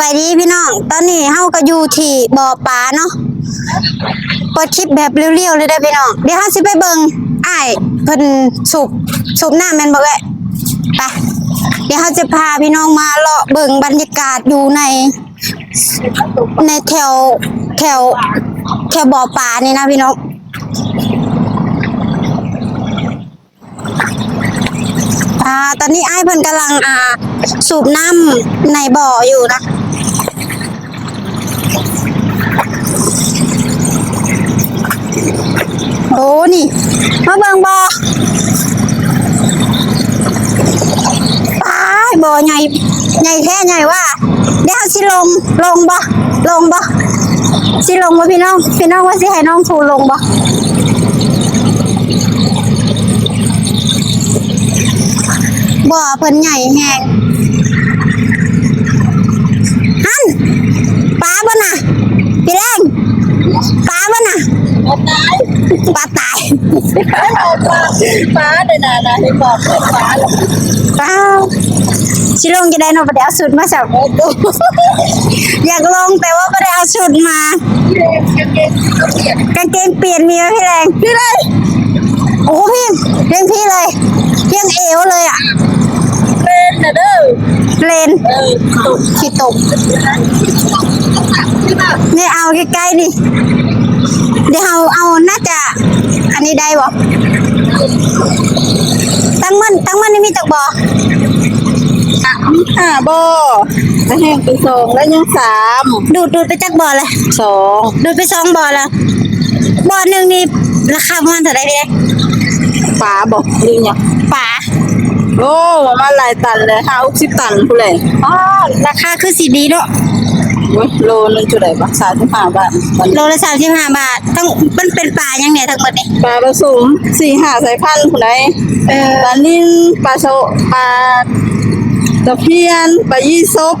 บายดีพี่น้อง ตอนนี้เฮาก็อยู่ที่บ่อปลาเนาะเปิดคลิปแบบเรียวๆเลยได้พี่น้อง เดี๋ยวเฮาสิไปเบิ่งอ้ายเพิ่นสูบสูบน้ำแม่นบ่เอ้ยไปเดี๋ยวเฮาจะพาพี่น้องมาเลาะเบิ่งบรรยากาศอยู่ใน ในแถวแถวแถวบ่อปลานี่นะพี่น้อง อ่าตอนนี้ไอ้เพิ่นกำลังอ่า สูบน้ำในบ่ออยู่นะโอ้นี่มาเบิ่งบ่อป้ายบ่อใหญ่ใหญ่แท้ใหญ่ว่าเดี๋ยวสิลงลงบ่ลงบ่สิลงบ่พี่น้องพี่น้องว่าสิให้น้องทูลงบ่ บ่อเพิ่นใหญ่แฮงฮันปลาบ่น่ะพี่แรงปลาบ่น่ะปลาตายฟ้าเดินนานะให้บอกเปิดฟ้าแล้วปลาสิลงจะได้เนาะบ่ได้เอาสุดมาสับอยากลงแต่ว่าบ่ได้เอาสุดมากางเกงเปียกกางเกงเปลี่ยนมีไหมพี่แรงพี่แรงโอ้โหพี่เพียงพี่เลยเพี ยงเอวเลยอะเป็นนะเด้อเลนเออตกขี้ตกที่แบบนี่เอาใกล้ๆดิเดี๋ยวเอาเอาน่าจะ อันนี้ได้บ่ตั้งมันตั้งมันนี่มีจักบ่ห้าบ่แล้วแห้งไปสองแล้วยังสามดูดดูดไปจักบ่เลยสองดูดไปสองบ่แล้วบ่หนึ่งนี่ราคาประมาณเท่าไหร่ พี่ฟ้าบอกลิงเนี่ยป่าโอ้มาหลายตันเลยห้าสิบตันผู้เลยอ๋อราคาคือสีดีเนาะโอ้ยโลนึงจุดไหนบ้างสามสิบห้าบาทมันโลละสามสิบห้าบาททั้งมันเป็นปลายังเนี่ยทั้งหมดนี่ปลาผสมสี่ห้าสายพันธุ์ผู้ใดเออปลานิ่นปลาโซปลาตะเพียนปลายี่ซบ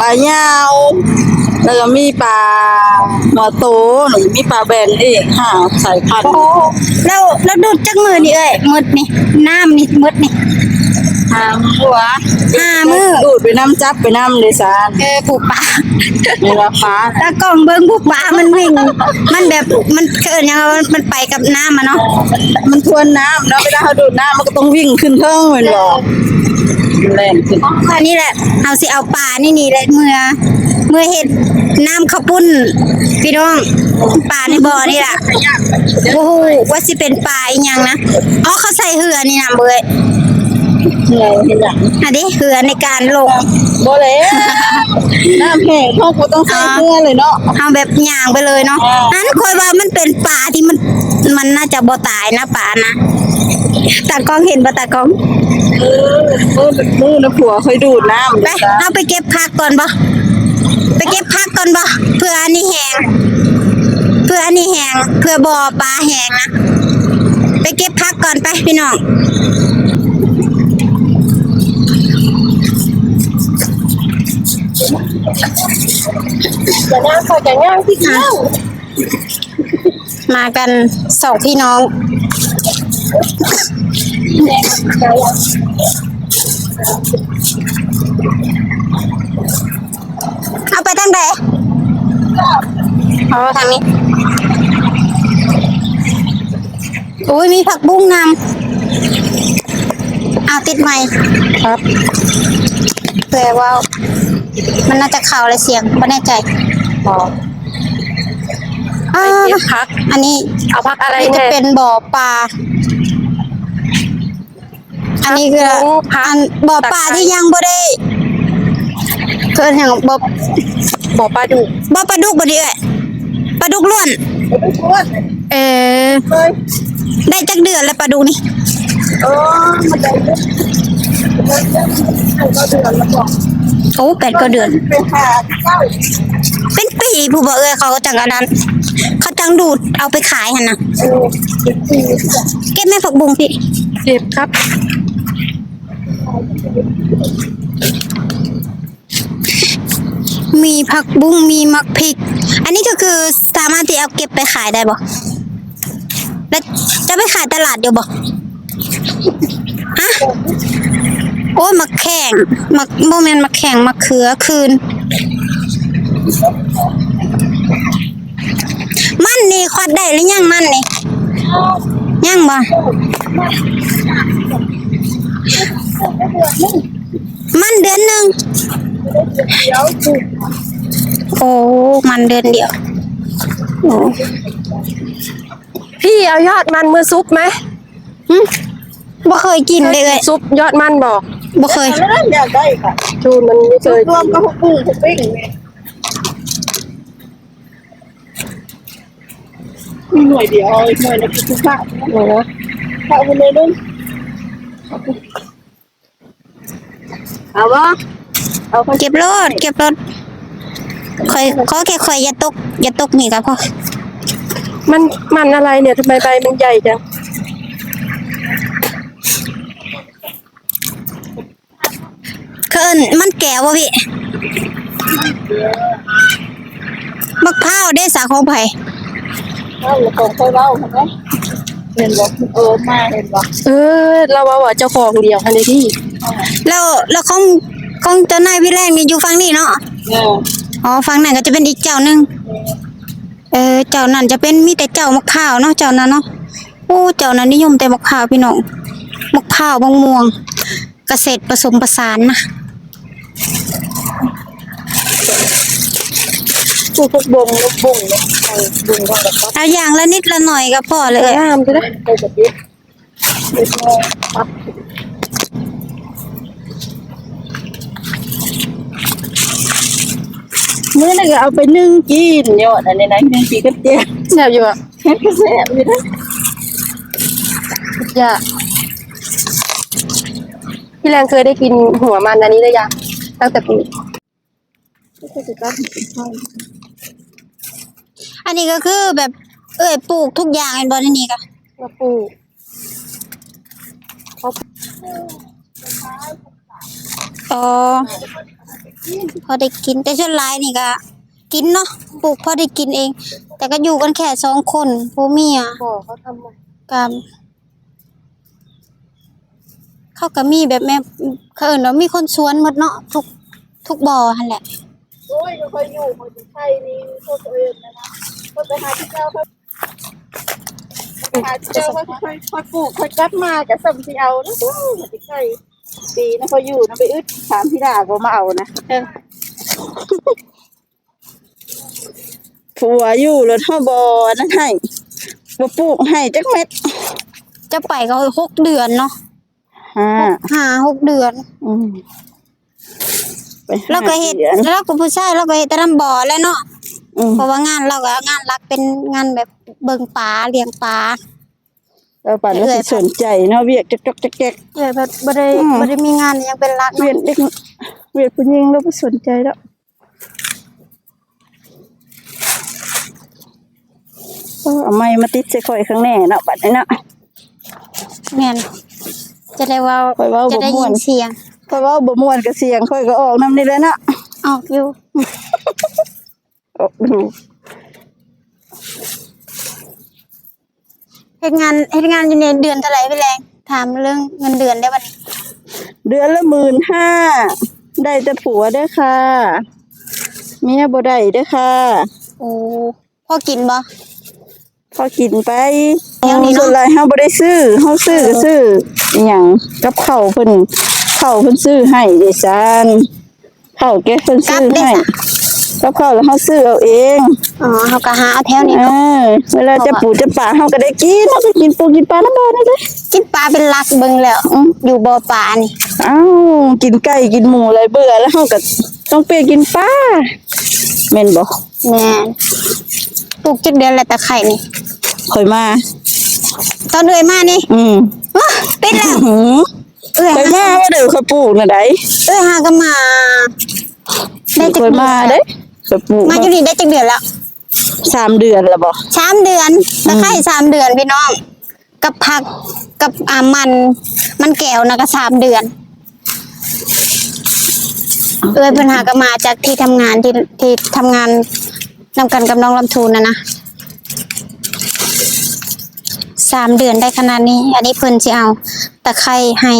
ปลายาว แล้วก็มีปลาหัวโตหรือมีปลาแบนอีกห้าสายพันธุ์โอ้แล้วแล้วดูดจักมือนี่เอ้ยหมดนี่น้ำนี่หมดนี่ห้าหัวห้ามือดูดไปน้ำจับไปน้ำเลยสารเออผูกปลาในราคาตากล้องเบิ้งผูกปลามันวิ่ง มันแบบมันเกินยังไงมันมันไปกับน้ำอะเนาะมันทวนน้ำเนาะเวลาเขาดูดน้ำมันก็ต้องวิ่งขึ้นเทิงเหมือนบอกแรงขึ้นอันนี้แหละเอาสิเอาปลานี่นี่แหละเมื่อ เมื่อเห็ดน้ำข้าวปุ้น พี่น้องปลาในบ่อนี่แหละโอ้โหว่าสิเป็นปลาอีหยังนะอ๋อเขาใส่เหือนี่นะเบยเหนื่อยเห็นอย่างอันนี้เหือในการลงบ่เลยน้ำแห้งเขาก็ต้องใส่เสื้อเลยเนาะเอาแบบย่างไปเลยเนาะอ่าอันคอยว่ามันเป็นปลาที่มันมันน่าจะบ่ตายนะปลานะตากล้องเห็นปะตากล้องเออมือมือนะผัวเคยดูดน้ำไปเอาไปเก็บผักก่อนปะไป เก็บผักก่อนปะเพื่ออันนี้แห้งเพื่ออันนี้แห้งเพื่อบ่อปลาแห้งนะไปเก็บผักก่อนไปพี่น้องแต่น้ำเขาจะง่ายที่เที่ยวมากันสองพี่น้องเอาไป ทางไหนเอาทางนี้อุ้ยมีผักบุ้งงามเอาติดไหมครับเผื่อว่า มันน่าจะเข่าเลยเสียงไม่แน่ใจพออ่าเก็บพัก อันนี้เอาพักอะไรอันนี้จะแทนเป็นบ่อปลา อันนี้คือโอ้พักอันบ่อปลาตะไคร้ที่ยังบ่ได้ เกินอย่างบ่บ่อปลาดุกบ่ปลาดุกบ่ดีเอ้ยปลาดุกล้วน เออเฮ้ยได้จักเดือนแล้วปลาดุกนี่เออมันได้เยอะมันก็เดือนแล้วบอกโอ้แปดก็เดือนไปหาเจ้าเป็นปีผู้บ่เอ้ยเขาก็จังอันนั้น เขาจังดูดเอาไปขายหั่นน่ะเออสิบปีจ้ะเก็บแม่ผักบุ้งพี่ เก็บครับ มีผักบุ้งมีมักพริก อันนี้ก็คือสามารถที่เอาเก็บไปขายได้บ่แล้วจะไปขายตลาดอยู่บ่ฮะโอ้ยมักแข่งมักโมเมนมักแข่งมักเขือคืน มันนี่ควัดได้หรือยังมันนี่ยังบ่มันเดือนหนึ่ง โอ้มันเดือนเดียวโอ้พี่เอายอดมันมือซุปไหมหึบ่เคยกินเลยเอ้ยซุปยอดมันบอกบ่เคยแล้วนั่นอยากได้ค่ะจูนมันไม่เคยรวมกับพวกกุ้งพวกปิ้งเนี่ยมีหน่วยเดียวอีกหน่วยนึงคือทุกภาคโอ้โหภาคคนเลยนุ่นเอาวะ เอาคนเก็บรถเก็บรถคอยขอแค่คอยอย่าตกอย่าตกนี่ก็พอมันมันอะไรเนี่ยทำไมใบมันใหญ่จังเคินมันแก่วะพี่มะพร้าวได้สาของไผ่เอาของค่อยเล่าเห็นไหมเห็นบอกเออมาเห็นบอกเออเราว่าว่าเจ้าของเดียวคันนี้ที่แล้วแล้วของ ของเจ้านายพี่แรกนี่อยู่ฝั่งนี้เนาะเนี่ยอ๋อฝั่งนั้นก็จะเป็นอีกเจ้าหนึงเออเจ้านั้นจะเป็นมีแต่เจ้ามะพร้าวเนาะเจ้านั้นเนาะโอ้เจ้านั้นนิยมแต่มะพร้าวพี่น้องมะพร้าวมะม่วง เกษตรผสมผสานนะพวกพวกบงลูกบุ้งเนี่ยไอ้บุ้งก็แบบว่าเอาอย่างละนิดละหน่อยก็พอเลย งามใช่ไหมไปกับยึดยึดงอปั๊บ มื่อนั้นก็เอาไปนึ่งกินยอดอันนี้นะนึ่งกินก็เจ๊แซ่บอยู่อะแค่ก็แซ่บอยู่นะอย่าพี่แรงเคยได้กินหัวมันอันนี้ได้ยังตั้งแต่ปีก็จะตั้งข้าวอันนี้ก็คือแบบ เอ้ยปลูกทุกอย่างเป็นบอลนี่ก็มาปลูก อ๋อพอได้กินแต่ส่วนหลายนี่ก็กินเนาะปลูกพอได้กินเอง แต่ก็อยู่กันแค่สองคนผัวเมียบอกเขาทำมากับเขาก็มีแบบแม่เขาเอินว่ามีคนสวนหมดเนาะทุกทุกบ่อหั่นแหละโอ้ยก็ค่อยอยู่มาถึงไทยนี่พวกตัวเองนะนะก็ไปหาที่เจ้าเขาไปหาที่เจ้าเขาค่อยค่อยปลูกค่อยกลับมากับสัมที่เอานะดูมาที่ไทย ปีนะเขาอยู่นะไปอึดถามพี่ดาก็มาเอานะเออผัวอยู่รถท่อบอนั่นให้บ่ปลูกให้จักเม็ดจะไปก็หกเดือนเนาะห้าห้าหกเดือนอืมไปห้าแล้วก็เฮ็ดดือนแล้วก็ผู้ชายเราก็เฮ็ดแต่น้ำบ่อแหล้วเนาะอืมเพราะว่างานเราก็งานหลักเป็นงานแบบเบิ่งปลาเลี้ยงปลา แล้วปันแล้วสิสนใจเนาะเวียกจักจักจักจักเลยแบบบ่ได้อืม บ่ได้มีงานอิหยังเป็นหลักเวียนเด็กเวียนผู้หญิงแล้วบ่สนใจแล้วเออเอาไม้มาติดใส่ข่อยข้างแน่เนาะบัดนี้เนาะ แม่นจะได้ว่าข่อยเว้าจะบ่ได้ม่ยิวน นเสียงข่อยเว้าบ่ม่วนก็เสียงข่อยก็ออกนำนี่แหละเนาะ ออกอยู่ออกดู ฮ็ดงานเฮ็ดงานอยู่ในเดือนเท่าไหร่พี่แรงถามเรื่องเงินเดือนได้บัดนี้เดือนละ15,000ได้แต่ผัวเด้อค่ะเมียบ่ได้เด้อค่ะ โอ้พอกินบ่พอกินไปแถวนี้เนาะส่วนหลายเฮาบ่ได้ซื้อเฮาซื้อก็ซื้ออหยังกับข้าวเพิ่นข้าวเพิ่นซื้อให้เด้ซันข้าวแกเพิ่นกลัซื้บอได้ให้ซะ กับข้าวแล้วเฮาซื้อเอาเองอ๋อเฮาก็หาเอาแถวนี้เอเนาะอเวลาจะปูจะป่าเฮาก็ได้กินเฮาก็กินปูกินปลาน้ำบ่นี่เด้อกินปลาเป็นหลักเบิ่งแล้วอืมอยู่บ่อปลานี่อ้าวกินไก่กินหมูอะไรเบื่อแล้วเฮาก็ต้องเปลี่ยนกินปลาแม่นบ่แม่นปลูกจักเดือนแล้วตะไคร่นี่ค่อยมาตอนเอ้ยมานี่ อืมว้าเป็นแล้วหือเอ้ยค่อยมาว่าเด้อค่อยปลูกน่ะได้เอ้ยหาก็มาได้จักค่อยเดืมาอนเด้ ค่อยปลูกมาอยู่นี่ได้จักเดือนแล้วสามเดือนแล้วบ่สามเดือนตะไคร่สามเดือนพี่น้อง กับผักกับอ่ามัน มันแก้วนะก็สามเดือนเอ้ยปัญหาก็มาจากที่ทำงานที่ที่ทำงานนำกันกับน้องลำทูนนะนะสามเดือนได้ขนาดนี้ อันนี้เพิ่นจะเอาตะไคร่ให้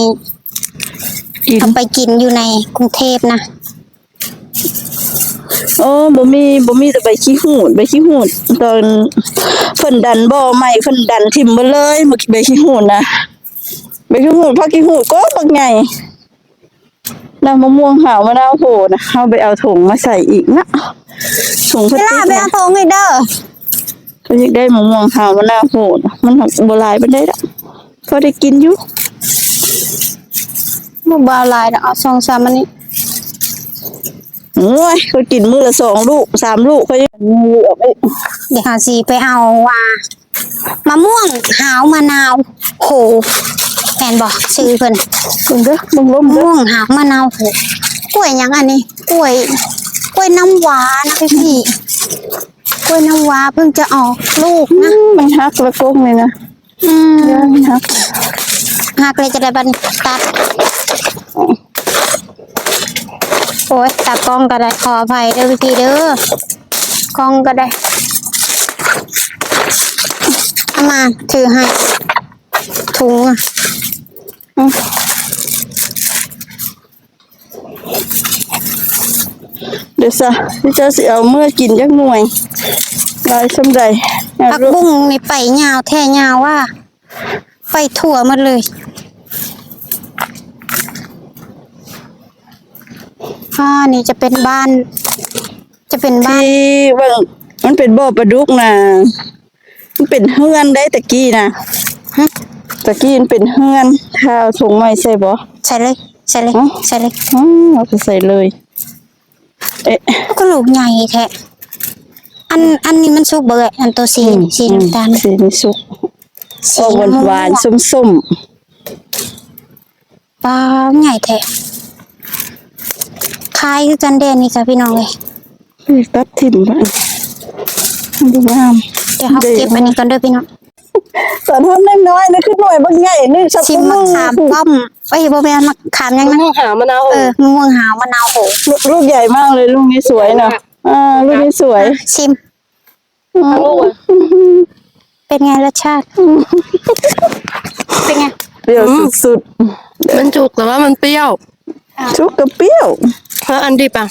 กินเอาไปกินอยู่ในกรุงเทพนะ โอ้บ่มีบ่มีแต่ใบขี้หูดใบขี้หูดตอนเพิ่นดันบ่อใหม่เพิ่นดันทิ่มมาเลยมาใบขี้หูดนะใบขี้หูดพักขี้หูดก็บักใหญ่น้ำมะม่วงหาวมะนาวโหนะเอาไปเอาถุงมาใส่อีกนะถุงพเวลาสลาติกไปนะเอาทงให้เด้อก็อยากได้มะม่วงหาวมะนาวโหดมันหักบ่หลายปานใดดอกพอได้กินอยู่บ่บาหลายดอกเอาสองสามอันนี้ โอ้ยเขากินมื้อละสองลูกสามลูกเขายังเหลือไปเดี๋ยวหาสิไปเอาว่ามะม่วงหาวมะนาวโหแม่นบ่ชื่อเพิ่นเบิ่งเด้อเบิ่งลมมะเด้อม่วงหาวมะนาวโหกล้วยหยังอันนี้กล้วยกล้วยน้ำว้านะพี่พี่กล้วยน้ำว้าเพิ่งจะออกลูกอืนะมมันฮักละกงเลยนะอืมเดี๋ยวมันฮัก หากเลยจะได้บันตัด โอ้ยตากล้องก็ได้ขออภัยเด้อพี่ๆเด้อกล้องก็ได้เอามาถือให้ถุงอะอืมเดี๋ยวซะพี่เจ้าสิเอาเมื่อกินจักหน่วยลายสำใดเอาผักลูกบุ้งนี่ไปยาวแท่ยาวว่า ไปทั่วหมดเลย อ่านี่จะเป็นบ้าน จะเป็นบ้านที่เบิ่งมันเป็นบ่อปลาดุกนะมันเป็นเฮือนได้ตะกี้นะฮะตะกี้มันเป็นเฮือนข้าวถุงไม้ใส่บ่ใส่เลยใส่เลยฮะใส่เลยอืมเอาไปใส่เลย เอ๊ะก็ลูกใหญ่แท้อันอันนี้มันสุกเบิดอันตัวสีนี่สีน้ำตาลสีนี่สุกสีออกหวานหวานๆส้มปลาใหญ่แท้ คล้ายคือกันเดนนี่ค่ะพี่น้องเลยๆนี่ตัดทิ่มไปมันดูงามเดี๋ยวเขาเก็บอันนี้กันเด้อพี่น้องตอนทำน้อยๆนะคือหน่วยบางใหญ่นี่ชักชิมมะขามป้อมเอ้ยบ่แม่นมะขามยังนะหามะนาวเออมะม่วงหาวมะนาวโหลูกลูกใหญ่มากเลยลูกนี้สวยเนาะอ่าลูกนี้สวย ชิมทั้งลูกอะเป็นไงรสชาติ เป็นไงเปรี้ยวสุดมันจุกแต่ว่ามันเปรี้ยวๆชุกกับเปรี้ยว แล้วอันดิบอะ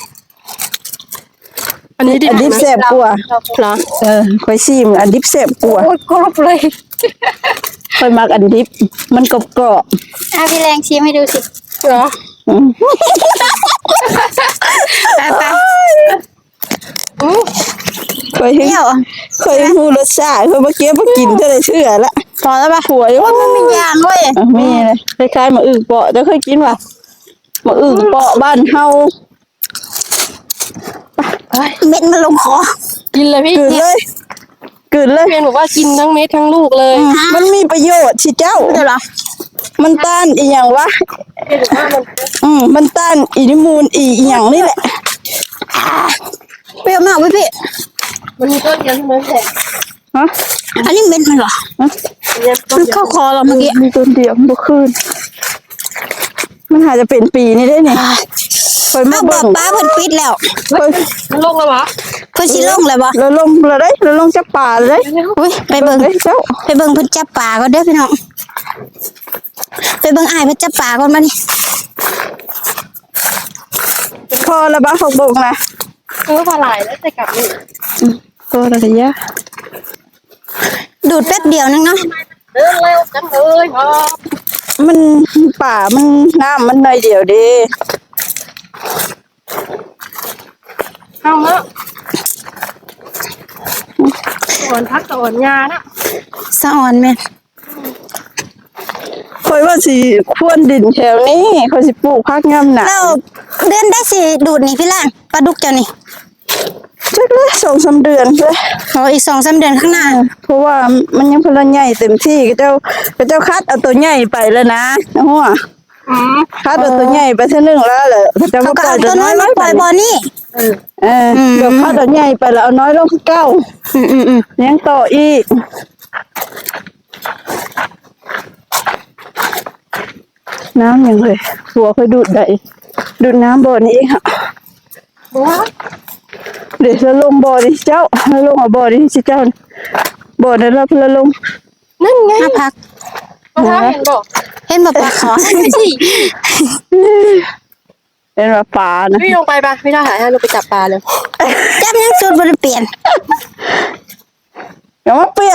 อันนี้ดิบอันดิบไหมแซ่บกว่าเหรอเออค่อยชิมอันดิบแซ่บกว่าโอ้ยกรอบเลยค่อยมักอันดิบ มันกรอบกรอบอะพี่แรงชิมให้ดูสิเหรอๆอืมไปไปอือค่อยเปให้รี้ยวค่อยหูรสชาติค่อยเมื่อกี้มากินเท่าไรเชื่อละพอแล้วปะหัวอยู่โอ้ยมันมียางเว้ยอะมีเลยคล้ายๆหมาอึ่งเปาะแต่เคยกินป่ะหมาอึ่งเปาะบ้านเฮา เม็ดมันลงคอกินเลยพี่กลืนเลยกลืนเลยเพียนบอกว่ากินทั้งเม็ดทั้งลูกเลย มันมีประโยชน์ชิเจ้าเดี๋ยวเหรอมันต้านอีหยังวะเพียนบอกว่ามันอืมมันต้านอีนิมูลอีอีหยังนี่แหละเปรี้ยวมากเว้ยพี่มันมีต้นเดียวเท่านั้นแหละฮะอันนี้เม็ดมันเหรอฮะเนี่ยต้นมันเดียวเข้าคอเราเมื่อกี้มีต้นเดียวบ่คืน มันหาจะเป็นปีนี่ได้นี่คอยมาเอาบอเบิ่กงป้าเพิ่นปิดแล้วคอยมันลงแล้ววะเพิ่นสิลงเลยบ่แล้วลงแล้วได้แล้วลงจับป่าเลยอุ้ยไปเบิ่งเอ้ยเจ้าไปเบิ่งเพิ่นจับปลาก่อนเด้อพี่น้องไปเบิ่งอ้ายเพิ่นจับปลาก่อนมานี่พอแล้วบ้าของบงนะเออปลาไหลแล้วจะกลับนี่พอแล้วก็ยะดูดแป๊บเดียวนึงเนาะเดินเร็วจังเลยพอ มันป่ามันน้ำมันหน่อยเดียวเดีเข้าแล้วสวนพักสวนยานะสะอ่อนแม่นคอยว่าสิควรดินแถวนี้คอยสิปลูกพักงามหนาแล้วเดือนได้สิดูดนี่พี่ล่างปลาดุกเจ้านี่ จักเลยสองสามเดือนเลยโอ้อีกสองสามเดือนข้างหน้า เพราะว่ามันยังพลังใหญ่เต็มที่ก็เจ้าก็เจ้าคัดเอาตัวใหญ่ไปแล้วนะหัวอืมคัดเอาตัวใหญ่ไปเท่านึงแล้วเหรอก็เจ้าเขาก็ก็ปล่อเอายตัตัววน้น้ออยยไว้มาปไปล่อยบ่อนี่เออเออเดี๋ยวคัดเอาใหญ่ไปแล้วเอาน้อยลงเก้าอืมอืมอืมเลี้ยงต่ออีกน้ำยังเลยหัวเคยดูดได้ดูดน้ำบ่อนี้เองค่ะบัว เดี๋ยวเราลงบ่อดิเจ้าเราลงเอาบ่อดิสิเจ้าบ่อนั้นเราเพิ่งลงนั่นไงห้าพักปลาไหลเห็นบอกเห็นบ่ปลาขอสิเป็นว่าปลานะพี่ลงไปปะพี่ท่าหายให้ลงไปจับปลาเลยจับยังสุดบ่ได้เปลี่ยนอย่ามาเปลี่ยน